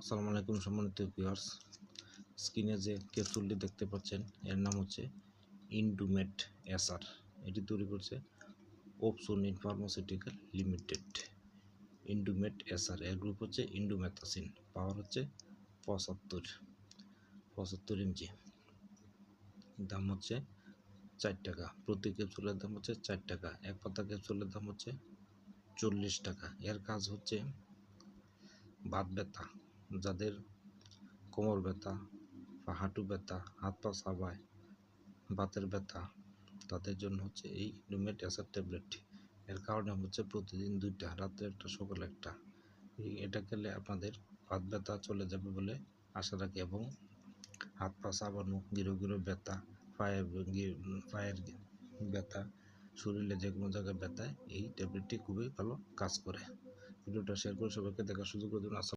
আসসালামু আলাইকুম সম্মানিত ভিউয়ার্স স্ক্রিনে যে ক্যাপসুলটি দেখতে পাচ্ছেন, এর নাম হচ্ছে ইন্ডুমেট এসআর এটি তৈরি করছে Opsonin pharmaceutical limited Indumet SR এর গ্রুপ হচ্ছে ইন্ডুমেথাসিন পাওয়ার হচ্ছে পঁচাত্তর পঁচাত্তর ইঞ্চি দাম হচ্ছে চার টাকা। প্রতি ক্যাপসুলের দাম হচ্ছে চার টাকা। এক পাতা ক্যাপসুলের দাম হচ্ছে চল্লিশ টাকা। এর কাজ হচ্ছে বাত ব্যথা। যাদের কোমর ব্যথা বা হাঁটু ব্যথা, হাত পা সাবায়, বাতের ব্যথা, তাদের জন্য হচ্ছে এই লুমেট অ্যাসার ট্যাবলেটটি এর কারণে হচ্ছে প্রতিদিন দুইটা, রাত্রে একটা, সকালে একটা। এটা খেলে আপনাদের হাত ব্যথা চলে যাবে বলে আশা রাখি এবং হাত পা চাবানো গিরো গিরো ব্যথা, পায়ের পায়ের ব্যথা, শরীরে যে কোনো জায়গায় ব্যথায়, এই ট্যাবলেটটি খুবই ভালো কাজ করে। ভিডিওটা শেয়ার করে সবাইকে দেখার সুযোগ করে দিন